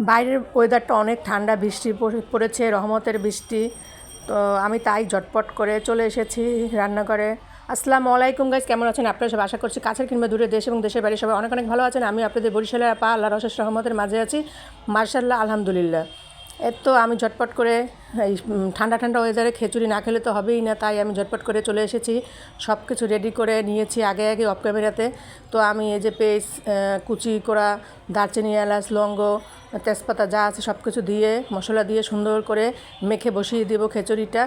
বাইরের ওয়েদারটা অনেক ঠান্ডা, বৃষ্টি পড়ে- পড়েছে, রহমতের বৃষ্টি। তো আমি তাই ঝটপট করে চলে এসেছি রান্নাঘরে। আসসালামু আলাইকুম গাইজ কেমন আছেন? আপনারা সব আশা করছি কাছের কিংবা দূরে দেশ এবং দেশের বাড়ি সবাই অনেক অনেক ভালো আছেন। আমি আপনাদের বরিশালের আপা আল্লাহ রশেষ রহমতের মাঝে আছি। মার্শাল্লাহ আলহামদুলিল্লাহ। এর তো আমি ঝটপট করে এই ঠান্ডা ঠান্ডা ওয়েদারে খিচুড়ি না খেলে তো হবেই না, তাই আমি ঝটপট করে চলে এসেছি। সব কিছু রেডি করে নিয়েছি আগে আগে অফ ক্যামেরাতে তো আমি এই যে পেস্ট কুচি করা দারচিনি, এলাচ লঙ্গ তেজপাতা যা আছে সব কিছু দিয়ে, মশলা দিয়ে সুন্দর করে মেখে বসিয়ে দেবো খিচুড়িটা।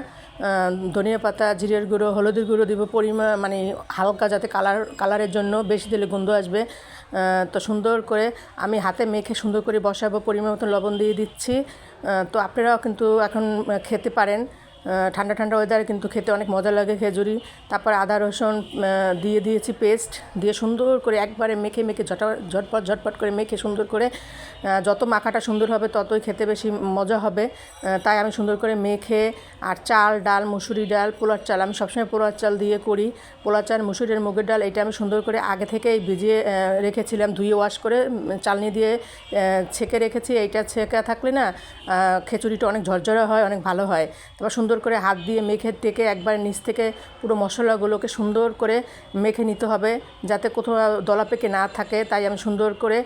ধনিয়া পাতা, জিরের গুঁড়ো, হলুদের গুঁড়ো দিব পরিমাণ মানে হালকা যাতে কালার কালারের জন্য বেশি দিলে গন্ধ আসবে। তো সুন্দর করে আমি হাতে মেখে সুন্দর করে বসাবো, পরিমাণ মতো লবণ দিয়ে দিচ্ছি। তো আপনারাও কিন্তু এখন খেতে পারেন। ঠান্ডা ঠান্ডা ওয়েদারে কিন্তু খেতে অনেক মজা লাগে খেজুরি। তারপর আদা রসুন দিয়ে দিয়েছি পেস্ট দিয়ে সুন্দর করে একবারে মেখে মেখে ঝটা ঝটপট ঝটপট করে মেখে সুন্দর করে যত মাখাটা সুন্দর হবে ততই খেতে বেশি মজা হবে। তাই আমি সুন্দর করে মেখে আর চাল ডাল মুসুরি ডাল পোলার চাল আমি সবসময় পোলার চাল দিয়ে করি। পোলার চাল মুসুরির মুগের ডাল এটা আমি সুন্দর করে আগে থেকেই ভিজিয়ে রেখেছিলাম ধুয়ে ওয়াশ করে চালনি দিয়ে ছেঁকে রেখেছি। এইটা ছেঁকা থাকলে না আহ, খিচুড়িটা অনেক ঝরঝরা হয় অনেক ভালো হয়। তারপর সুন্দর করে হাত দিয়ে মেখে টেকে একবার নিচ থেকে পুরো মশলাগুলোকে সুন্দর করে মেখে নিতে হবে যাতে কোথাও দলা পেকে না থাকে। তাই আমি সুন্দর করে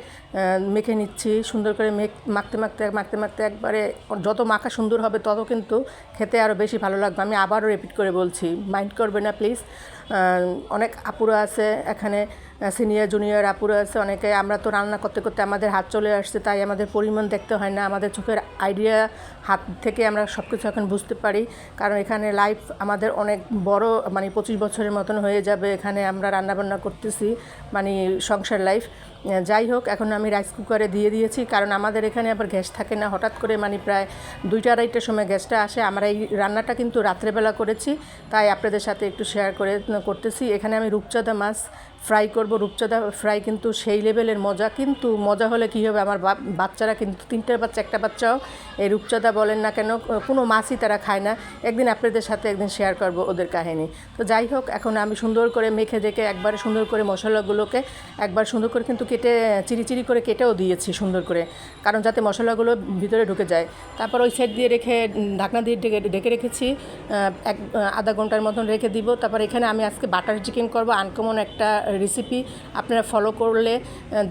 মেখে নিচ্ছি। সুন্দর করে মেখ, মাখতে মাখতে মাখতে মাখতে একবারে যত মাখা সুন্দর হবে তত কিন্তু খেতে আরও বেশি ভালো লাগবে। আমি আবারও রিপিট করে বলছি মাইন্ড করবে না প্লিজ অনেক আপুরা আছে, এখানে সিনিয়র জুনিয়র আপুরা আছে, অনেকে আমরা তো রান্না করতে করতে আমাদের হাত চলে আসছে, তাই আমাদের পরিমাণ দেখতে হয় না, আমাদের চোখের আইডিয়া হাত থেকে আমরা সব কিছু এখন বুঝতে পারি, কারণ এখানে লাইফ আমাদের অনেক বড় মানে পঁচিশ বছরের মতন হয়ে যাবে, এখানে আমরা রান্নাবান্না করতেছি মানে সংসার লাইফ যাই হোক, এখন আমি রাইস কুকারে দিয়ে দিয়েছি, কারণ আমাদের এখানে আবার গ্যাস থাকে না। হঠাৎ করে মানে প্রায় দুইটা আড়াইটার সময় গ্যাসটা আসে। আমরা এই রান্নাটা কিন্তু রাত্রেবেলা করেছি, তাই আপনাদের সাথে একটু শেয়ার করে, করতেছি। এখানে আমি রূপচাঁদা মাছ ফ্রাই করব, রূপচাঁদা ফ্রাই কিন্তু সেই লেভেলের মজা। কিন্তু মজা হলে কী হবে? আমার বাচ্চারা কিন্তু তিনটের বাচ্চা, একটা বাচ্চাও এই রূপচাঁদা বলেন না কেন, কোনো মাছই তারা খায় না। একদিন আপনাদের সাথে একদিন শেয়ার করব ওদের কাহিনী। তো যাই হোক, এখন আমি সুন্দর করে মেখে দেখে একবারে সুন্দর করে মশলাগুলোকে একবার সুন্দর করে কিন্তু কেটে চিরি চিরি করে কেটেও দিয়েছি সুন্দর করে। কারণ যাতে মশলাগুলো ভিতরে ঢুকে যায়। তারপর ওই সাইড দিয়ে রেখে, ঢাকনা দিয়ে ঢেকে ঢেকে রেখেছি। এক আধা ঘণ্টার মতন রেখে দিব। তারপর এখানে আমি আজকে বাটার চিকেন করব। আনকমন একটা রেসিপি আপনারা ফলো করলে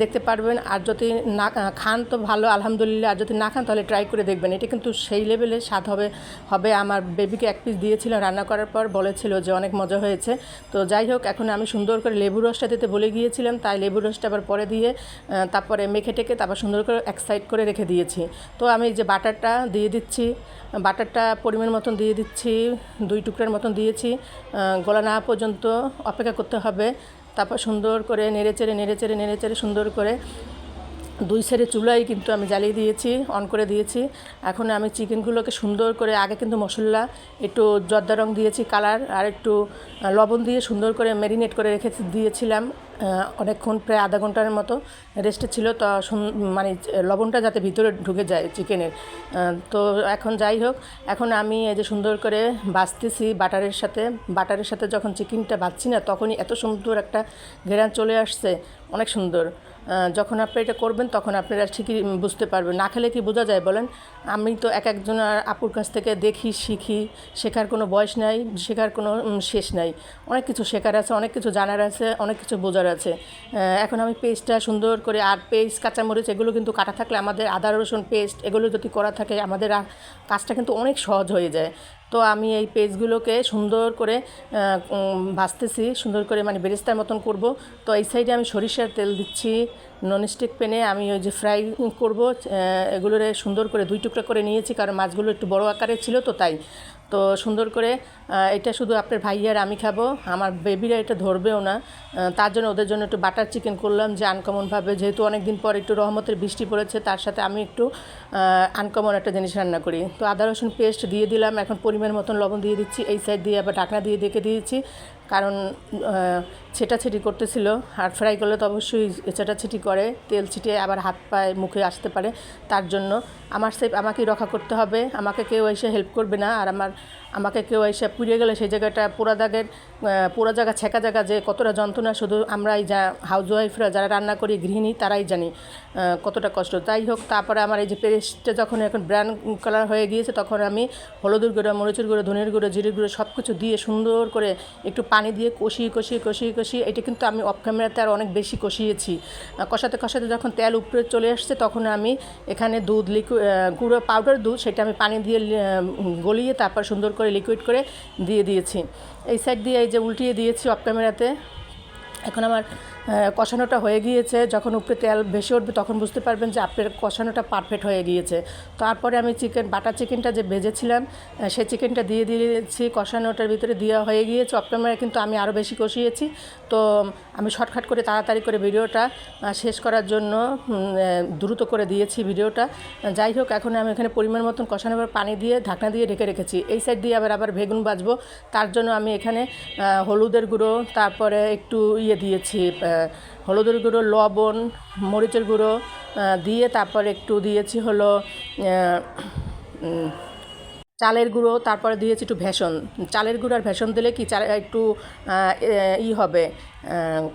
দেখতে পারবেন। আর যদি না খান তো ভালো, আলহামদুলিল্লাহ। আর যদি না খান, তাহলে ট্রাই করে দেখবেন। এটা কিন্তু সেই লেভেলে স্বাদ হবে হবে আমার বেবিকে এক পিস দিয়েছিলাম রান্না করার পর, বলেছিল যে অনেক মজা হয়েছে। তো যাই হোক, এখন আমি সুন্দর করে লেবু রসটা দিতে বলে গিয়েছিলাম, তাই লেবু রসটা আবার পরে দিয়ে তারপরে মেখে টেকে তারপর সুন্দর করে এক সাইড করে রেখে দিয়েছি। তো আমি যে বাটারটা দিয়ে দিচ্ছি, বাটারটা পরিমাণ মতন দিয়ে দিচ্ছি, দুই টুকরার মতন দিয়েছি গলা না পর্যন্ত অপেক্ষা করতে হবে। তারপর সুন্দর করে নেড়ে চেড়ে নেড়ে চেড়ে নেড়ে চেড়ে সুন্দর করে দুই সাইডে চুলাই কিন্তু আমি জ্বালিয়ে দিয়েছি অন করে দিয়েছি। এখন আমি চিকেনগুলোকে সুন্দর করে, আগে কিন্তু মশলা, একটু জর্দা রং দিয়েছি কালার, আর একটু লবণ দিয়ে সুন্দর করে ম্যারিনেট করে রেখে দিয়েছিলাম অনেকক্ষণ, প্রায় আধা ঘণ্টার মতো রেস্টে ছিল। তো মানে লবণটা যাতে ভিতরে ঢুকে যায় চিকেনের। তো এখন যাই হোক, এখন আমি এই যে সুন্দর করে বাছতেছি বাটারের সাথে। বাটারের সাথে যখন চিকেনটা বাছছি না, তখনই এত সুন্দর একটা ঘেরান চলে আসছে, অনেক সুন্দর। যখন আপনি এটা করবেন, তখন আপনারা ঠিকই বুঝতে পারবেন। না খেলে কি বোঝা যায় বলেন? আমি তো এক একজন আপুর কাছ থেকে দেখি, শিখি, শেখার কোনো বয়স নাই, শেখার কোনো শেষ নাই। অনেক কিছু শেখার আছে, অনেক কিছু জানার আছে, অনেক কিছু বোঝার আছে। এখন আমি পেস্টটা সুন্দর করে আর পেস্ট, কাঁচামরিচ, এগুলো কিন্তু কাটা থাকলে আমাদের আদা, রসুন পেস্ট, এগুলো যদি করা থাকে, আমাদের কাজটা কিন্তু অনেক সহজ হয়ে যায়। তো আমি এই পেজগুলোকে সুন্দর করে ভাজতেছি, সুন্দর করে মানে বেরেস্তার মতন করব। তো এই সাইডে আমি সরিষার তেল দিচ্ছি ননস্টিক প্যানে আমি ওই যে ফ্রাই করব এগুলোরে সুন্দর করে দুই টুকরা করে নিয়েছি, কারণ মাছগুলো একটু বড় আকারে ছিল তো তাই। তো সুন্দর করে এটা শুধু আপনার ভাই আর আমি খাব, আমার বেবিরা এটা ধরবেও না। তার জন্য ওদের জন্য একটু বাটার চিকেন করলাম যে আনকমনভাবে যেহেতু অনেক দিন পর একটু রহমতের বৃষ্টি পড়েছে, তার সাথে আমি একটু আনকমন একটা জিনিস রান্না করি। তো আদা, রসুন পেস্ট দিয়ে দিলাম, এখন পরিমাণ মতন লবণ দিয়ে দিচ্ছি, এই সাইড দিয়ে আবার ঢাকনা দিয়ে ডেকে দিয়েছি। কারণ ছেটাছেটি করতেছিল। আর ফ্রাই করলে তো অবশ্যই ছেটাছেটি করে, তেল ছিটিয়ে আবার হাত পায়ে মুখে আসতে পারে। তার জন্য আমার সেফ আমাকেই রক্ষা করতে হবে। আমাকে কেউ এসে হেল্প করবে না। আর আমার, আমাকে কেউ এসে পুড়িয়ে গেলে সেই জায়গাটা পোড়া দাগের পোড়া জায়গা, ছেঁকা জায়গা যে কতটা যন্ত্রণা, শুধু আমরাই যা হাউস ওয়াইফরা যারা রান্না করি, গৃহিণী, তারাই জানি কতটা কষ্ট। যাই হোক, তারপরে আমার এই যে পেস্টটা যখন এখন ব্রাউন কালার হয়ে গিয়েছে, তখন আমি হলুদের গুঁড়ো, মরিচের গুঁড়ো, ধনের গুঁড়ো, জিরের গুঁড়ো সব কিছু দিয়ে সুন্দর করে একটু পানি দিয়ে কষিয়ে কষিয়ে কষিয়ে কষিয়ে এটা কিন্তু আমি অফ ক্যামেরাতে আর অনেক বেশি কষিয়েছি। কষাতে কষাতে যখন তেল উপরে চলে আসছে, তখন আমি এখানে দুধ লিকুইড গুঁড়ো পাউডার দুধ, সেটা আমি পানি দিয়ে গলিয়ে তারপর সুন্দর করে লিকুইড করে দিয়ে দিয়েছি। এই সাইড দিয়ে এই যে উল্টিয়ে দিয়েছি অফ ক্যামেরাতে এখন আমার কষানোটা হয়ে গিয়েছে। যখন উপরে তেল ভেসে উঠবে তখন বুঝতে পারবেন যে আপনার কষানোটা পারফেক্ট হয়ে গিয়েছে। তারপরে আমি চিকেন বাটার চিকেনটা যে ভেজেছিলাম সেই চিকেনটা দিয়ে দিয়েছি। কষানোটার ভিতরে দেওয়া হয়ে গিয়েছে। অফ কিন্তু আমি আরও বেশি কষিয়েছি। তো, আমি শর্টকাট করে তাড়াতাড়ি করে ভিডিওটা শেষ করার জন্য দ্রুত করে দিয়েছি ভিডিওটা। যাই হোক, এখন আমি এখানে পরিমাণ মতন কষানোর পর পানি দিয়ে ঢাকনা দিয়ে ঢেকে রেখেছি। এই সাইড দিয়ে আবার আবার বেগুন বাজবো তার জন্য আমি এখানে হলুদের গুঁড়ো, তারপরে একটু ইয়ে দিয়েছি হলুদের গুঁড়ো, লবণ, মরিচের গুঁড়ো দিয়ে তারপর একটু দিয়েছি হলো চালের গুঁড়ো, তারপরে দিয়েছি একটু ভেষন চালের গুঁড়ো আর ভেষন দিলে কি চাল একটু ই হবে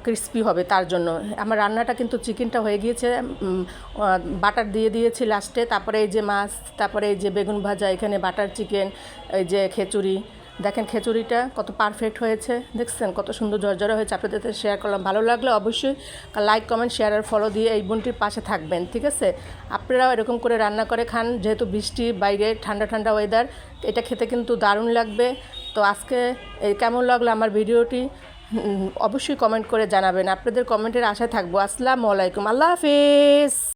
ক্রিস্পি হবে তার জন্য। আমার রান্নাটা কিন্তু চিকেনটা হয়ে গিয়েছে বাটার দিয়ে দিয়েছি লাস্টে তারপরে এই যে মাছ, তারপরে এই যে বেগুন ভাজা, এখানে বাটার চিকেন, এই যে খিচুড়ি দেখেন খিচুড়িটা কত পারফেক্ট হয়েছে। দেখছেন কত সুন্দর ঝরঝরে হয়েছে। আপনাদের সাথে শেয়ার করলাম। ভালো লাগলে অবশ্যই লাইক কমেন্ট শেয়ার আর ফলো দিয়ে এই বোনটির পাশে থাকবেন, ঠিক আছে? আপনারাও এরকম করে রান্না করে খান, যেহেতু বৃষ্টি, বাইরে ঠান্ডা ঠান্ডা ওয়েদার এটা খেতে কিন্তু দারুণ লাগবে। তো আজকে এই কেমন লাগল আমার ভিডিওটি? অবশ্যই কমেন্ট করে জানাবেন। আপনাদের কমেন্টের আশায় থাকব। আসসালামু আলাইকুম। আল্লাহ হাফিজ!